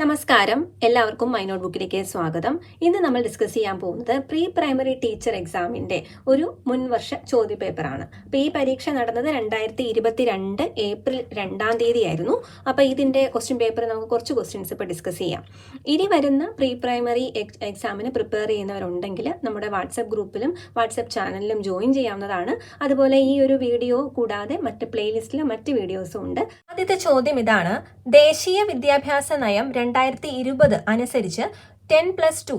നമസ്കാരം. എല്ലാവർക്കും my not ബുക്കിലേക്ക് സ്വാഗതം. ഇന്ന് നമ്മൾ ഡിസ്കസ് ചെയ്യാൻ പോകുന്നത് പ്രീ പ്രൈമറി ടീച്ചർ എക്സാമിന്റെ ഒരു മുൻവർഷ ചോദ്യപേപ്പറാണ്. അപ്പൊ ഈ പരീക്ഷ നടന്നത് രണ്ടായിരത്തി ഇരുപത്തിരണ്ട് ഏപ്രിൽ രണ്ടാം തീയതി ആയിരുന്നു അപ്പൊ ഇതിന്റെ ക്വസ്റ്റ്യൻ പേപ്പർ നമുക്ക് കുറച്ച് ക്വസ്റ്റ്യൻസ് ഇപ്പോൾ ഡിസ്കസ് ചെയ്യാം. ഇനി വരുന്ന പ്രീ പ്രൈമറി എക്സാമിന് പ്രിപ്പയർ ചെയ്യുന്നവരുണ്ടെങ്കിൽ നമ്മുടെ വാട്സപ്പ് ഗ്രൂപ്പിലും വാട്സപ്പ് ചാനലിലും ജോയിൻ ചെയ്യാവുന്നതാണ്. അതുപോലെ ഈ ഒരു വീഡിയോ കൂടാതെ മറ്റ് പ്ലേലിസ്റ്റിലും മറ്റ് വീഡിയോസും ഉണ്ട്. ആദ്യത്തെ ചോദ്യം ഇതാണ്. ദേശീയ വിദ്യാഭ്യാസ നയം രണ്ടായിരത്തി ഇരുപത് അനുസരിച്ച് ടെൻ പ്ലസ് ടു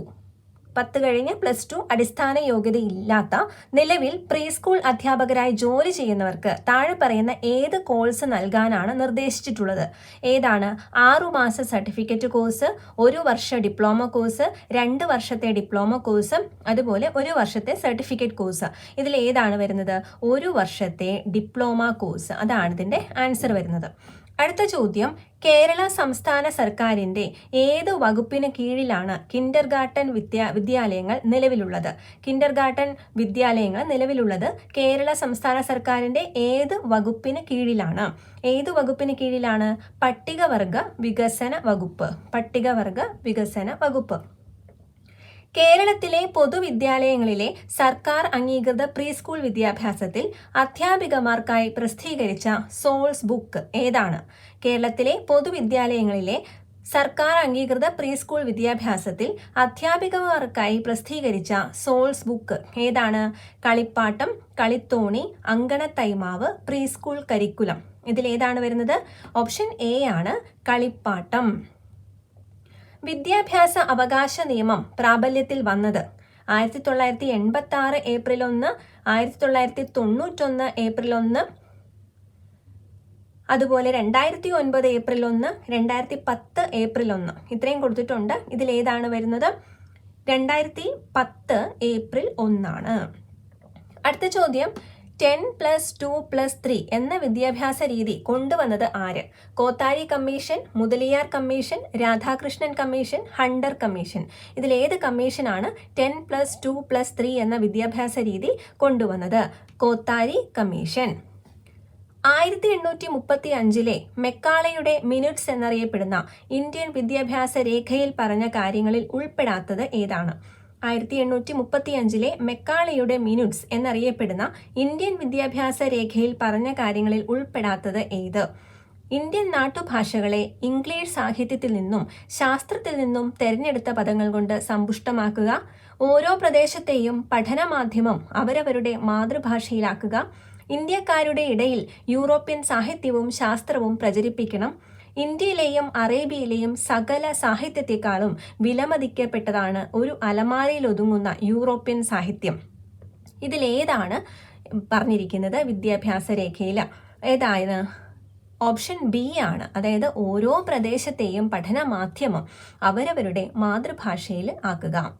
പത്ത് കഴിഞ്ഞ് പ്ലസ് ടു അടിസ്ഥാന യോഗ്യതയില്ലാത്ത നിലവിൽ പ്രീ സ്കൂൾ അധ്യാപകരായി ജോലി ചെയ്യുന്നവർക്ക് താഴെ പറയുന്ന ഏത് കോഴ്സ് നൽകാനാണ് നിർദ്ദേശിച്ചിട്ടുള്ളത്? ഏതാണ്? ആറുമാസ സർട്ടിഫിക്കറ്റ് കോഴ്സ് ഒരു വർഷ ഡിപ്ലോമ കോഴ്സ് രണ്ട് വർഷത്തെ ഡിപ്ലോമ കോഴ്സ് അതുപോലെ ഒരു വർഷത്തെ സർട്ടിഫിക്കറ്റ് കോഴ്സ്. ഇതിൽ ഏതാണ് വരുന്നത്? ഒരു വർഷത്തെ ഡിപ്ലോമ കോഴ്സ്. അതാണ് ഇതിന്റെ ആൻസർ വരുന്നത്. അടുത്ത ചോദ്യം കേരള സംസ്ഥാന സർക്കാരിന്റെ ഏത് വകുപ്പിന് കീഴിലാണ് കിൻഡർ ഗാർട്ടൻ വിദ്യാ വിദ്യാലയങ്ങൾ നിലവിലുള്ളത്? കിൻഡർ ഗാർട്ടൻ വിദ്യാലയങ്ങൾ നിലവിലുള്ളത് കേരള സംസ്ഥാന സർക്കാരിന്റെ ഏത് വകുപ്പിന് കീഴിലാണ്? ഏത് വകുപ്പിന് കീഴിലാണ്? പട്ടികവർഗ വികസന വകുപ്പ്. പട്ടികവർഗ വികസന വകുപ്പ്. കേരളത്തിലെ പൊതുവിദ്യാലയങ്ങളിലെ സർക്കാർ അംഗീകൃത പ്രീ സ്കൂൾ വിദ്യാഭ്യാസത്തിൽ അധ്യാപികമാർക്കായി പ്രസിദ്ധീകരിച്ച സോൾസ് ബുക്ക് ഏതാണ്? കേരളത്തിലെ പൊതുവിദ്യാലയങ്ങളിലെ സർക്കാർ അംഗീകൃത പ്രീ സ്കൂൾ വിദ്യാഭ്യാസത്തിൽ അധ്യാപികമാർക്കായി പ്രസിദ്ധീകരിച്ച സോൾസ് ബുക്ക് ഏതാണ്? കളിപ്പാട്ടം കളിത്തോണി അങ്കണത്തൈമാവ് പ്രീ സ്കൂൾ കരിക്കുലം. ഇതിലേതാണ് വരുന്നത്. ഓപ്ഷൻ എ ആണ് കളിപ്പാട്ടം. വിദ്യാഭ്യാസ അവകാശ നിയമം പ്രാബല്യത്തിൽ വന്നത് ആയിരത്തി തൊള്ളായിരത്തി എൺപത്തി ആറ് ഏപ്രിൽ ഒന്ന് ആയിരത്തി തൊള്ളായിരത്തി തൊണ്ണൂറ്റൊന്ന് ഏപ്രിൽ ഒന്ന് അതുപോലെ രണ്ടായിരത്തി ഒൻപത് ഏപ്രിൽ ഒന്ന് രണ്ടായിരത്തി പത്ത് ഏപ്രിൽ ഒന്ന്. ഇത്രയും കൊടുത്തിട്ടുണ്ട്. ഇതിൽ ഏതാണ് വരുന്നത്. രണ്ടായിരത്തി പത്ത് ഏപ്രിൽ ഒന്നാണ്. അടുത്ത ചോദ്യം. Ten plus two plus three എന്ന വിദ്യാഭ്യാസ രീതി കൊണ്ടുവന്നത് ആര്? Kothari commission Mudaliar commission Radhakrishnan commission Hunter commission. ഇതിലേത് കമ്മീഷനാണ് ten plus two plus three എന്ന വിദ്യാഭ്യാസ രീതി കൊണ്ടുവന്നത്? കോത്താരി കമ്മീഷൻ. ആയിരത്തി എണ്ണൂറ്റി മുപ്പത്തി അഞ്ചിലെ മെക്കാളയുടെ മിനിറ്റ്സ് എന്നറിയപ്പെടുന്ന ഇന്ത്യൻ വിദ്യാഭ്യാസ രേഖയിൽ പറഞ്ഞ കാര്യങ്ങളിൽ ഉൾപ്പെടാത്തത് ഏതാണ്? ആയിരത്തി എണ്ണൂറ്റി മുപ്പത്തി അഞ്ചിലെ മെക്കാളയുടെ മിനുട്സ് എന്നറിയപ്പെടുന്ന ഇന്ത്യൻ വിദ്യാഭ്യാസ രേഖയിൽ പറഞ്ഞ കാര്യങ്ങളിൽ ഉൾപ്പെടാത്തത് ഏത്? ഇന്ത്യൻ നാട്ടുഭാഷകളെ ഇംഗ്ലീഷ് സാഹിത്യത്തിൽ നിന്നും ശാസ്ത്രത്തിൽ നിന്നും തെരഞ്ഞെടുത്ത പദങ്ങൾ കൊണ്ട് സമ്പുഷ്ടമാക്കുക ഓരോ പ്രദേശത്തെയും പഠനമാധ്യമം അവരവരുടെ മാതൃഭാഷയിലാക്കുക ഇന്ത്യക്കാരുടെ ഇടയിൽ യൂറോപ്യൻ സാഹിത്യവും ശാസ്ത്രവും പ്രചരിപ്പിക്കണം ഇന്ത്യയിലെയും അറേബ്യയിലെയും സകല സാഹിത്യത്തെക്കാളും വിലമതിക്കപ്പെട്ടതാണ് ഒരു അലമാരയിൽ ഒതുങ്ങുന്ന യൂറോപ്യൻ സാഹിത്യം. ഇതിലേതാണ് പറഞ്ഞിരിക്കുന്നത് വിദ്യാഭ്യാസ രേഖയിൽ. ഏതായത്? ഓപ്ഷൻ ബി ആണ്. അതായത് ഓരോ പ്രദേശത്തെയും പഠന മാധ്യമം അവരവരുടെ മാതൃഭാഷയിൽ ആക്കുക.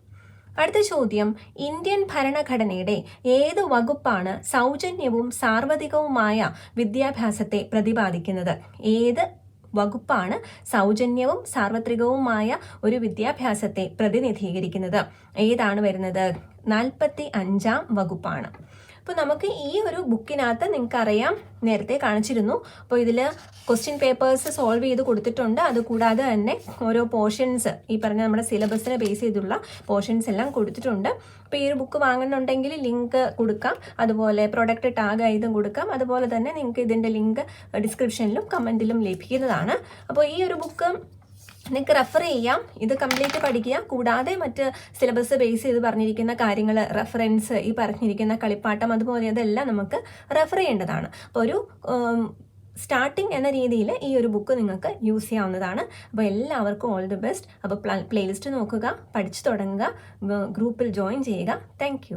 അടുത്ത ചോദ്യം. ഇന്ത്യൻ ഭരണഘടനയുടെ ഏത് വകുപ്പാണ് സൗജന്യവും സാർവത്രികവുമായ വിദ്യാഭ്യാസത്തെ പ്രതിപാദിക്കുന്നത്? ഏത് വകുപ്പാണ് സൗജന്യവും സാർവത്രികവുമായ ഒരു വിദ്യാഭ്യാസത്തെ പ്രതിനിധീകരിക്കുന്നത്. ഏതാണ് വരുന്നത്? നാൽപ്പത്തി അഞ്ചാം വകുപ്പാണ്. അപ്പോൾ നമുക്ക് ഈ ഒരു ബുക്കിനകത്ത് നിങ്ങൾക്ക് അറിയാം നേരത്തെ കാണിച്ചിരുന്നു. അപ്പോൾ ഇതിൽ ക്വസ്റ്റ്യൻ പേപ്പേഴ്സ് സോൾവ് ചെയ്ത് കൊടുത്തിട്ടുണ്ട്. അതുകൂടാതെ തന്നെ ഓരോ പോർഷൻസ് ഈ പറഞ്ഞ നമ്മുടെ സിലബസിനെ ബേസ് ചെയ്തുള്ള പോർഷൻസ് എല്ലാം കൊടുത്തിട്ടുണ്ട്. അപ്പോൾ ഈ ഒരു ബുക്ക് വാങ്ങുന്നുണ്ടെങ്കിൽ ലിങ്ക് കൊടുക്കാം. അതുപോലെ പ്രൊഡക്റ്റ് ടാഗ് ആയതും കൊടുക്കാം. അതുപോലെ തന്നെ നിങ്ങൾക്ക് ഇതിന്റെ ലിങ്ക് ഡിസ്ക്രിപ്ഷനിലും കമന്റിലും ലഭിക്കുന്നതാണ്. അപ്പോൾ ഈ ഒരു ബുക്ക് നിങ്ങൾക്ക് റെഫർ ചെയ്യാം. ഇത് കംപ്ലീറ്റ് പഠിക്കുക. കൂടാതെ മറ്റ് സിലബസ് ബേസ് ചെയ്ത് പറഞ്ഞിരിക്കുന്ന കാര്യങ്ങൾ റെഫറൻസ് ഈ പറഞ്ഞിരിക്കുന്ന കളിപ്പാട്ടം അതുപോലെ അതെല്ലാം നമുക്ക് റെഫർ ചെയ്യേണ്ടതാണ്. അപ്പോൾ ഒരു സ്റ്റാർട്ടിംഗ് എന്ന രീതിയിൽ ഈ ഒരു ബുക്ക് നിങ്ങൾക്ക് യൂസ് ചെയ്യാവുന്നതാണ്. അപ്പോൾ എല്ലാവർക്കും ഓൾ ദി ബെസ്റ്റ് അപ്പോൾ പ്ലേലിസ്റ്റ് നോക്കുക പഠിച്ചു തുടങ്ങുക ഗ്രൂപ്പിൽ ജോയിൻ ചെയ്യുക. താങ്ക്